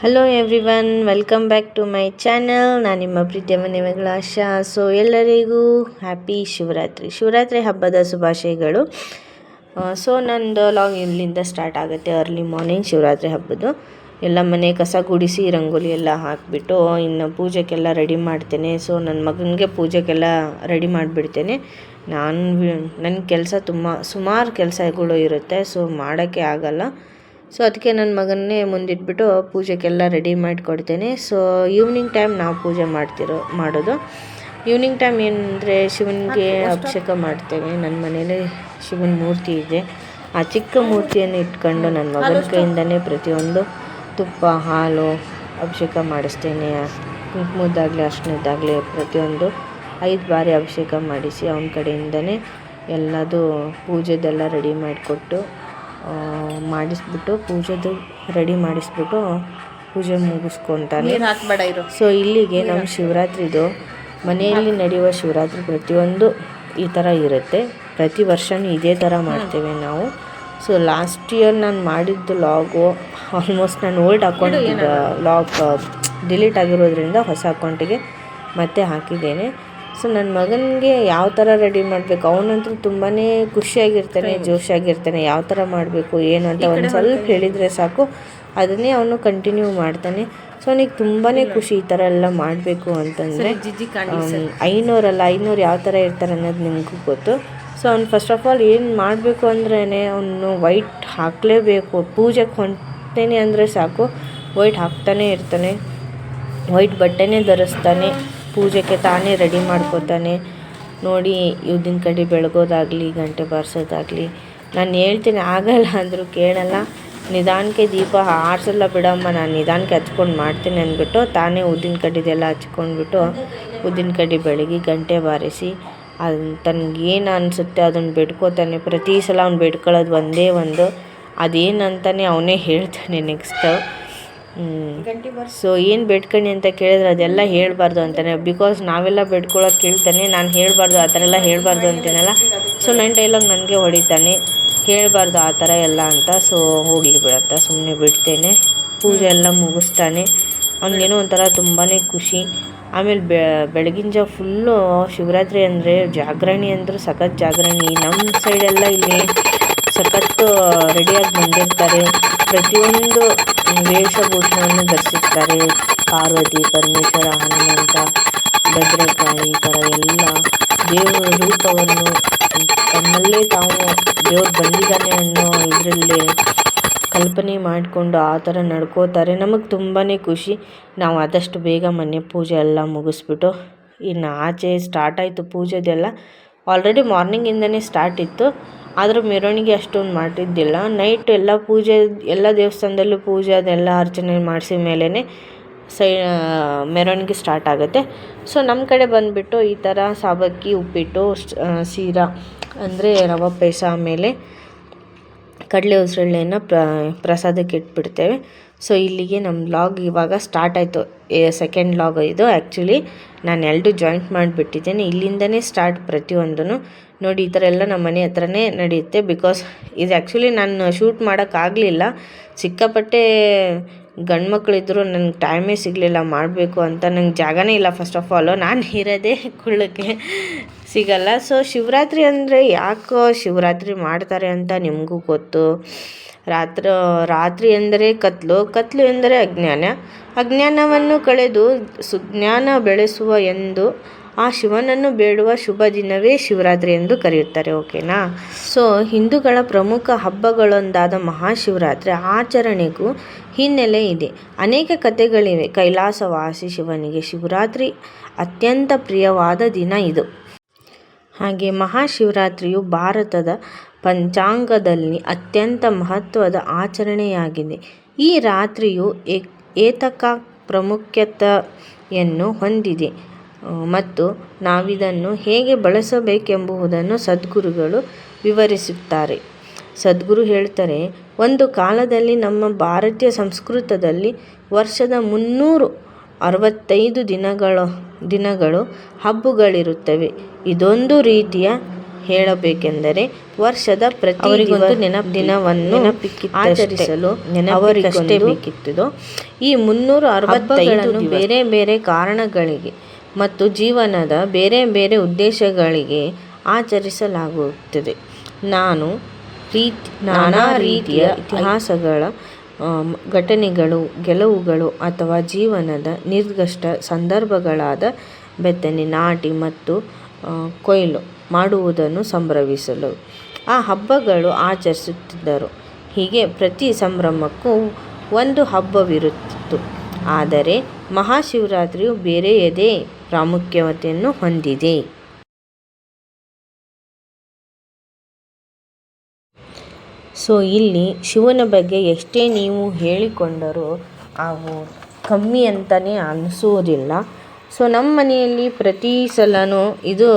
Hello everyone welcome back to my channel ನಾನು ನಿಮ್ಮ ಪ್ರೀತಿಯ ಮನೆ ಮಗಳ ಆಶಾ. ಸೊ ಎಲ್ಲರಿಗೂ ಹ್ಯಾಪಿ ಶಿವರಾತ್ರಿ. ಶಿವರಾತ್ರಿ ಹಬ್ಬದ ಶುಭಾಶಯಗಳು. ಸೊ ನಂದು ಲಾಗ್ ಇಲ್ಲಿಂದ ಸ್ಟಾರ್ಟ್ ಆಗುತ್ತೆ ಅರ್ಲಿ ಮಾರ್ನಿಂಗ್ ಶಿವರಾತ್ರಿ ಹಬ್ಬದ್ದು ಎಲ್ಲ ಮನೆ ಕಸ ಗುಡಿಸಿ, ರಂಗೋಲಿ ಎಲ್ಲ ಹಾಕಿಬಿಟ್ಟು, ಇನ್ನು ಪೂಜೆಗೆಲ್ಲ ರೆಡಿ ಮಾಡ್ತೇನೆ. ಸೊ ನನ್ನ ಮಗನಿಗೆ ಪೂಜೆಗೆಲ್ಲ ರೆಡಿ ಮಾಡಿಬಿಡ್ತೇನೆ. ನಾನು ನನ್ನ ಕೆಲಸ ತುಂಬ, ಸುಮಾರು ಕೆಲಸಗಳು ಇರುತ್ತೆ. ಸೊ ಮಾಡೋಕ್ಕೆ ಆಗಲ್ಲ. ಸೊ ಅದಕ್ಕೆ ನನ್ನ ಮಗನ್ನೇ ಮುಂದಿಟ್ಬಿಟ್ಟು ಪೂಜೆಗೆಲ್ಲ ರೆಡಿ ಮಾಡಿಕೊಡ್ತೇನೆ. ಸೊ ಈವ್ನಿಂಗ್ ಟೈಮ್ ನಾವು ಪೂಜೆ ಮಾಡ್ತಿರೋ, ಮಾಡೋದು. ಈವ್ನಿಂಗ್ ಟೈಮ್ ಏನಂದರೆ ಶಿವನಿಗೆ ಅಭಿಷೇಕ ಮಾಡ್ತೇವೆ. ನನ್ನ ಮನೇಲಿ ಶಿವನ ಮೂರ್ತಿ ಇದೆ. ಆ ಚಿಕ್ಕ ಮೂರ್ತಿಯನ್ನು ಇಟ್ಕೊಂಡು ನನ್ನ ಮಗನ ಕೈಯಿಂದನೇ ಪ್ರತಿಯೊಂದು ತುಪ್ಪ, ಹಾಲು ಅಭಿಷೇಕ ಮಾಡಿಸ್ತೇನೆ. ಕುಂಕುಮದ್ದಾಗಲಿ ಅರ್ಶನದ್ದಾಗಲಿ ಪ್ರತಿಯೊಂದು ಐದು ಬಾರಿ ಅಭಿಷೇಕ ಮಾಡಿಸಿ ಅವನ ಕಡೆಯಿಂದನೇ ಎಲ್ಲದೂ ಪೂಜೆದೆಲ್ಲ ರೆಡಿ ಮಾಡಿಕೊಟ್ಟು ಮಾಡಿಸ್ಬಿಟ್ಟು ಪೂಜೆದು ರೆಡಿ ಮಾಡಿಸ್ಬಿಟ್ಟು ಪೂಜೆ ಮುಗಿಸ್ಕೊತಾನೆ. ಸೊ ಇಲ್ಲಿಗೆ ನಮ್ಮ ಶಿವರಾತ್ರಿದು ಮನೆಯಲ್ಲಿ ನಡೆಯುವ ಶಿವರಾತ್ರಿ ಪ್ರತಿಯೊಂದು ಈ ಥರ ಇರುತ್ತೆ. ಪ್ರತಿ ವರ್ಷವೂ ಇದೇ ಥರ ಮಾಡ್ತೇವೆ ನಾವು. ಸೊ ಲಾಸ್ಟ್ ಇಯರ್ ನಾನು ಮಾಡಿದ್ದು ಲಾಗು ಆಲ್ಮೋಸ್ಟ್ ನಾನು ಓಲ್ಡ್ ಅಕೌಂಟ್ ಲಾಗ್ ಡಿಲೀಟ್ ಆಗಿರೋದ್ರಿಂದ ಹೊಸ ಅಕೌಂಟಿಗೆ ಮತ್ತೆ ಹಾಕಿದ್ದೇನೆ. ಸೊ ನನ್ನ ಮಗನಿಗೆ ಯಾವ ಥರ ರೆಡಿ ಮಾಡಬೇಕು? ಅವನಂತೂ ತುಂಬಾ ಖುಷಿಯಾಗಿರ್ತಾನೆ ಜೋಶಾಗಿರ್ತಾನೆ. ಯಾವ ಥರ ಮಾಡಬೇಕು ಏನು ಅಂತ ಒಂದು ಸ್ವಲ್ಪ ಹೇಳಿದರೆ ಸಾಕು. ಅದನ್ನೇ ಅವನು ಕಂಟಿನ್ಯೂ ಮಾಡ್ತಾನೆ. ಸೊ ಅವನಿಗೆ ತುಂಬಾ ಖುಷಿ ಈ ಥರ ಎಲ್ಲ ಮಾಡಬೇಕು ಅಂತಂದರೆ ಐನೂರಲ್ಲ ಐನೂರು ಯಾವ ಥರ ಇರ್ತಾರೆ ಅನ್ನೋದು ನಿಮಗೂ ಗೊತ್ತು. ಸೊ ಅವ್ನು ಫಸ್ಟ್ ಆಫ್ ಆಲ್ ಏನು ಮಾಡಬೇಕು ಅಂದ್ರೇ ಅವನು ವೈಟ್ ಹಾಕಲೇಬೇಕು. ಪೂಜೆಗೆ ಹೊಂಟೇನೆ ಅಂದರೆ ಸಾಕು. ವೈಟ್ ಹಾಕ್ತಾನೆ ಇರ್ತಾನೆ. ವೈಟ್ ಬಟ್ಟೆನೇ ಧರಿಸ್ತಾನೆ. ಪೂಜೆಗೆ ತಾನೇ ರೆಡಿ ಮಾಡ್ಕೋತಾನೆ. ನೋಡಿ ಇವ್ದಿನ ಕಡೆ ಬೆಳಗೋದಾಗಲಿ, ಗಂಟೆ ಬಾರಿಸೋದಾಗಲಿ, ನಾನು ಹೇಳ್ತೀನಿ, ಆಗಲ್ಲ ಅಂದರೂ ಕೇಳಲ್ಲ. ನಿಧಾನಕ್ಕೆ ದೀಪ ಆರಿಸಲ್ಲ ಬಿಡಮ್ಮ, ನಾನು ನಿಧಾನಕ್ಕೆ ಹಚ್ಕೊಂಡು ಮಾಡ್ತೀನಿ ಅಂದ್ಬಿಟ್ಟು, ತಾನೇ ಉದ್ದಿನ ಕಡ್ಡಿದೆಲ್ಲ ಹಚ್ಕೊಂಡ್ಬಿಟ್ಟು, ಉದ್ದಿನ ಕಡ್ಡಿ ಬೆಳಗ್ಗೆ ಗಂಟೆ ಬಾರಿಸಿ ಅದು ತನಗೇನು ಅನಿಸುತ್ತೆ ಅದನ್ನು ಬೇಡ್ಕೋತಾನೆ. ಪ್ರತಿ ಸಲ ಅವ್ನು ಬೇಡ್ಕೊಳ್ಳೋದು ಒಂದೇ ಒಂದು. ಅದೇನಂತಾನೆ ಅವನೇ ಹೇಳ್ತಾನೆ ನೆಕ್ಸ್ಟ್ ಸೊ ಏನು ಬೇಡ್ಕಣಿ ಅಂತ ಕೇಳಿದ್ರೆ ಅದೆಲ್ಲ ಹೇಳಬಾರ್ದು ಅಂತಾನೆ. ಬಿಕಾಸ್ ನಾವೆಲ್ಲ ಬೇಡ್ಕೊಳ್ಳೋಕೆ ಕೇಳ್ತಾನೆ ನಾನು ಹೇಳಬಾರ್ದು, ಆ ಥರ ಎಲ್ಲ ಹೇಳಬಾರ್ದು ಅಂತೀನಲ್ಲ? ಸೊ ನನ್ನ ಡೈಲಾಗ್ ನನಗೆ ಹೊಡಿತಾನೆ. ಹೇಳಬಾರ್ದು ಆ ಥರ ಎಲ್ಲ ಅಂತ. ಸೊ ಹೋಗಲಿ ಬಿಡತ್ತ ಸುಮ್ಮನೆ ಬಿಡ್ತೇನೆ. ಪೂಜೆ ಎಲ್ಲ ಮುಗಿಸ್ತಾನೆ. ಅವ್ನಿಗೇನೋ ಒಂಥರ ತುಂಬಾ ಖುಷಿ. ಆಮೇಲೆ ಬೆಳಗಿನ ಜಾವ ಫುಲ್ಲು ಶಿವರಾತ್ರಿ ಅಂದರೆ ಜಾಗರಣಿ ಅಂದ್ರೆ ಸಖತ್ ಜಾಗರಣಿ. ನಮ್ಮ ಸೈಡೆಲ್ಲ ಇಲ್ಲಿ ಸಖತ್ತು ರೆಡಿಯಾಗಿ ಬಂದಿರ್ತಾರೆ. ಪ್ರತಿಯೊಂದು ವೇಷಭೂಷಣವನ್ನು ಧರಿಸಿರ್ತಾರೆ ಪಾರ್ವತಿ, ಪರಮೇಶ್ವರ, ಹನುಮಂತ, ಭದ್ರಕಾಳಿ ಈ ಥರ ಎಲ್ಲ ದೇವರ ರೂಪವನ್ನು ತಮ್ಮಲ್ಲೇ ತಾವು ದೇವ್ರು ಬಂದಿದ್ದಾನೆ ಅನ್ನೋ ಇದರಲ್ಲಿ ಕಲ್ಪನೆ ಮಾಡಿಕೊಂಡು ಆ ಥರ ನಡ್ಕೋತಾರೆ. ನಮಗೆ ತುಂಬಾ ಖುಷಿ. ನಾವು ಆದಷ್ಟು ಬೇಗ ಮನೆ ಪೂಜೆ ಎಲ್ಲ ಮುಗಿಸ್ಬಿಟ್ಟು ಇನ್ನು ಆಚೆ ಸ್ಟಾರ್ಟ್ ಆಯಿತು ಪೂಜೆದೆಲ್ಲ. ಆಲ್ರೆಡಿ ಮಾರ್ನಿಂಗಿಂದನೇ ಸ್ಟಾರ್ಟ್ ಇತ್ತು. ಆದರೂ ಮೆರವಣಿಗೆ ಅಷ್ಟೊಂದು ಮಾಡಿದ್ದಿಲ್ಲ ನೈಟ್ ಎಲ್ಲ ಪೂಜೆ, ಎಲ್ಲ ದೇವಸ್ಥಾನದಲ್ಲೂ ಪೂಜೆ, ಅದೆಲ್ಲ ಅರ್ಚನೆ ಮಾಡಿಸಿದ ಮೇಲೇ ಸೈ ಮೆರವಣಿಗೆ ಸ್ಟಾರ್ಟ್ ಆಗುತ್ತೆ. ಸೊ ನಮ್ಮ ಕಡೆ ಬಂದುಬಿಟ್ಟು ಈ ಥರ ಸಾಬಕ್ಕಿ, ಉಪ್ಪಿಟ್ಟು ಸೀರಾ ಅಂದರೆ ರವೆ ಪಾಯಸ ಆಮೇಲೆ ಕಡಲೆ ಉಸಿರಳ್ಳೆಯನ್ನು ಪ್ರ, ಪ್ರಸಾದಕ್ಕೆ ಇಟ್ಬಿಡ್ತೇವೆ. ಸೊ ಇಲ್ಲಿಗೆ ನಮ್ಮ ಲಾಗ್ ಇವಾಗ ಸ್ಟಾರ್ಟ್ ಆಯಿತು. ಸೆಕೆಂಡ್ ಲಾಗ್ ಇದು. ಆ್ಯಕ್ಚುಲಿ ನಾನು ಎರಡು ಜಾಯಿಂಟ್ ಮಾಡಿಬಿಟ್ಟಿದ್ದೇನೆ. ಇಲ್ಲಿಂದನೇ ಸ್ಟಾರ್ಟ್ ಪ್ರತಿಯೊಂದೂ ನೋಡಿ, ಈ ಥರ ಎಲ್ಲ ನಮ್ಮ ಮನೆ ಹತ್ರನೇ ನಡೆಯುತ್ತೆ. ಬಿಕಾಸ್ ಇದು ಆ್ಯಕ್ಚುಲಿ ನಾನು ಶೂಟ್ ಮಾಡೋಕ್ಕಾಗಲಿಲ್ಲ ಸಿಕ್ಕಾಪಟ್ಟೆ ಗಂಡು ಮಕ್ಕಳಿದ್ರು ನನಗೆ ಟೈಮೇ ಸಿಗಲಿಲ್ಲ, ಮಾಡಬೇಕು ಅಂತ ನಂಗೆ ಜಾಗನೇ ಇಲ್ಲ ಫಸ್ಟ್ ಆಫ್ ಆಲು ನಾನು ಇರೋದೇ ಕುಳ್ಳಕ್ಕೆ ಸಿಗಲ್ಲ. ಸೊ ಶಿವರಾತ್ರಿ ಅಂದರೆ ಯಾಕೋ ಶಿವರಾತ್ರಿ ಮಾಡ್ತಾರೆ ಅಂತ ನಿಮಗೂ ಗೊತ್ತು. ರಾತ್ರಿ ರಾತ್ರಿ ಎಂದರೆ ಕತ್ಲು ಕತ್ಲು ಎಂದರೆ ಅಜ್ಞಾನ. ಅಜ್ಞಾನವನ್ನು ಕಳೆದು ಸುಜ್ಞಾನ ಬೆಳೆಸುವ ಎಂದು ಆ ಶಿವನನ್ನು ಬೇಡುವ ಶುಭ ದಿನವೇ ಶಿವರಾತ್ರಿ ಎಂದು ಕರೆಯುತ್ತಾರೆ, ಓಕೆನಾ? ಸೊ ಹಿಂದೂಗಳ ಪ್ರಮುಖ ಹಬ್ಬಗಳೊಂದಾದ ಮಹಾಶಿವರಾತ್ರಿ ಆಚರಣೆಗೂ ಹಿನ್ನೆಲೆ ಇದೆ. ಅನೇಕ ಕಥೆಗಳಿವೆ. ಕೈಲಾಸವಾಸಿ ಶಿವನಿಗೆ ಶಿವರಾತ್ರಿ ಅತ್ಯಂತ ಪ್ರಿಯವಾದ ದಿನ ಇದು. ಹಾಗೆ ಮಹಾಶಿವರಾತ್ರಿಯು ಭಾರತದ ಪಂಚಾಂಗದಲ್ಲಿ ಅತ್ಯಂತ ಮಹತ್ವದ ಆಚರಣೆಯಾಗಿದೆ. ಈ ರಾತ್ರಿಯು ಏತಕ ಪ್ರಾಮುಖ್ಯತೆಯನ್ನು ಹೊಂದಿದೆ. ಮತ್ತು ನಾವಿದನ್ನು ಹೇಗೆ ಬಳಸಬೇಕೆಂಬುದನ್ನು ಸದ್ಗುರುಗಳು ವಿವರಿಸುತ್ತಾರೆ ಸದ್ಗುರು ಹೇಳ್ತಾರೆ ಒಂದು ಕಾಲದಲ್ಲಿ ನಮ್ಮ ಭಾರತೀಯ ಸಂಸ್ಕೃತದಲ್ಲಿ ವರ್ಷದ ಮುನ್ನೂರು ಅರವತ್ತೈದು ದಿನಗಳು ದಿನಗಳು ಹಬ್ಬಗಳಿರುತ್ತವೆ ಇದೊಂದು ರೀತಿಯ ಹೇಳಬೇಕೆಂದರೆ ವರ್ಷದ ಪ್ರತಿ ನೆನಪು- ದಿನವನ್ನು. ಆಚರಿಸಲು ಅವರಿಗಷ್ಟೇ ಬೇಕಿತ್ತು. ಈ ಮುನ್ನೂರ ಅರವತ್ತೈದು ಬೇರೆ ಬೇರೆ ಕಾರಣಗಳಿಗೆ ಮತ್ತು ಜೀವನದ ಬೇರೆ ಬೇರೆ ಉದ್ದೇಶಗಳಿಗೆ ಆಚರಿಸಲಾಗುತ್ತದೆ. ನಾನು ರೀತಿ, ನಾನಾ ರೀತಿಯ ಇತಿಹಾಸಗಳ ಘಟನೆಗಳು, ಗೆಲುವುಗಳು ಅಥವಾ ಜೀವನದ ನಿರ್ದಿಷ್ಟ ಸಂದರ್ಭಗಳಾದ ಬೆತ್ತನೆ, ನಾಟಿ ಮತ್ತು ಕೊಯ್ಲು ಮಾಡುವುದನ್ನು ಸಂಭ್ರಮಿಸಲು ಆ ಹಬ್ಬಗಳು ಆಚರಿಸುತ್ತಿದ್ದರು. ಹೀಗೆ ಪ್ರತಿ ಸಂಭ್ರಮಕ್ಕೂ ಒಂದು ಹಬ್ಬವಿರುತ್ತಿತ್ತು. ಆದರೆ ಮಹಾಶಿವರಾತ್ರಿಯು ಬೇರೆಯದೇ. ಪ್ರಾಮುಖ್ಯತೆಯನ್ನು ಹೊಂದಿದೆ. ಸೊ, ಇಲ್ಲಿ ಶಿವನ ಬಗ್ಗೆ ಎಷ್ಟೇ ನೀವು ಹೇಳಿಕೊಂಡರೂ ಅವು ಕಮ್ಮಿ ಅಂತಲೇ ಅನಿಸೋದಿಲ್ಲ. ಸೊ, ನಮ್ಮ ಮನೆಯಲ್ಲಿ ಪ್ರತಿ ಸಲನೂ ಇದು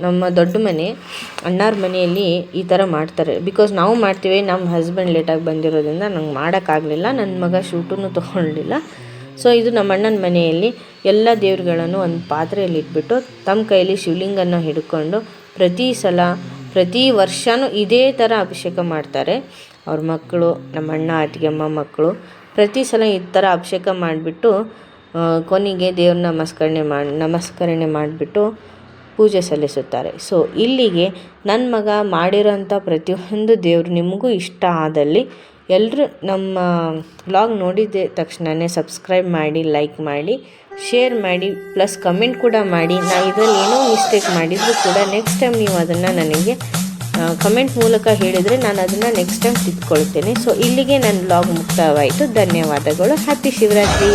ನಮ್ಮ ದೊಡ್ಡ ಮನೆ, ಅಣ್ಣಾರ ಮನೆಯಲ್ಲಿ ಈ ಥರ ಮಾಡ್ತಾರೆ. ಬಿಕಾಸ್ ನಾವು ಮಾಡ್ತೀವಿ, ನಮ್ಮ ಹಸ್ಬೆಂಡ್ ಲೇಟಾಗಿ ಬಂದಿರೋದ್ರಿಂದ ನಂಗೆ ಮಾಡೋಕ್ಕಾಗಲಿಲ್ಲ, ನನ್ನ ಮಗ ಶೂಟೂ ತೊಗೊಳ್ಳಿಲ್ಲ. ಸೊ ಇದು ನಮ್ಮ ಅಣ್ಣನ ಮನೆಯಲ್ಲಿ ಎಲ್ಲ ದೇವ್ರುಗಳನ್ನು ಒಂದು ಪಾತ್ರೆಯಲ್ಲಿ ಇಟ್ಬಿಟ್ಟು ತಮ್ಮ ಕೈಯಲ್ಲಿ ಶಿವಲಿಂಗನ ಹಿಡ್ಕೊಂಡು ಪ್ರತಿ ಸಲ, ಪ್ರತಿ ವರ್ಷವೂ ಇದೇ ಥರ ಅಭಿಷೇಕ ಮಾಡ್ತಾರೆ. ಅವ್ರ ಮಕ್ಕಳು, ನಮ್ಮ ಅಣ್ಣ ಅತ್ತಿಗೆಮ್ಮ ಮಕ್ಕಳು ಪ್ರತಿ ಸಲ ಈ ಥರ ಅಭಿಷೇಕ ಮಾಡಿಬಿಟ್ಟು ಕೊನೆಗೆ ದೇವ್ರ ನಮಸ್ಕರಣೆ ಮಾಡಿ, ನಮಸ್ಕರಣೆ ಮಾಡಿಬಿಟ್ಟು ಪೂಜೆ ಸಲ್ಲಿಸುತ್ತಾರೆ. ಸೊ ಇಲ್ಲಿಗೆ ನನ್ನ ಮಗ ಮಾಡಿರೋಂಥ ಪ್ರತಿಯೊಂದು ದೇವರು ನಿಮಗೂ ಇಷ್ಟ ಆದಲ್ಲಿ ಎಲ್ಲರೂ ನಮ್ಮ ವ್ಲಾಗ್ ನೋಡಿದ ತಕ್ಷಣವೇ ಸಬ್ಸ್ಕ್ರೈಬ್ ಮಾಡಿ ಲೈಕ್ ಮಾಡಿ ಶೇರ್ ಮಾಡಿ ಪ್ಲಸ್ ಕಮೆಂಟ್ ಕೂಡ ಮಾಡಿ. ನಾ ಇದರಲ್ಲಿ ಏನೋ ಮಿಸ್ಟೇಕ್ ಮಾಡಿದರೂ ಕೂಡ ನೆಕ್ಸ್ಟ್ ಟೈಮ್ ನೀವು ಅದನ್ನು ನನಗೆ ಕಮೆಂಟ್ ಮೂಲಕ ಹೇಳಿದರೆ ನಾನು ಅದನ್ನು ನೆಕ್ಸ್ಟ್ ಟೈಮ್ ತಿದ್ಕೊಳ್ತೇನೆ. ಸೊ ಇಲ್ಲಿಗೆ ನನ್ನ ಬ್ಲಾಗ್ ಮುಕ್ತಾಯವಾಯಿತು. ಧನ್ಯವಾದಗಳು. ಹ್ಯಾಪಿ ಶಿವರಾತ್ರಿ.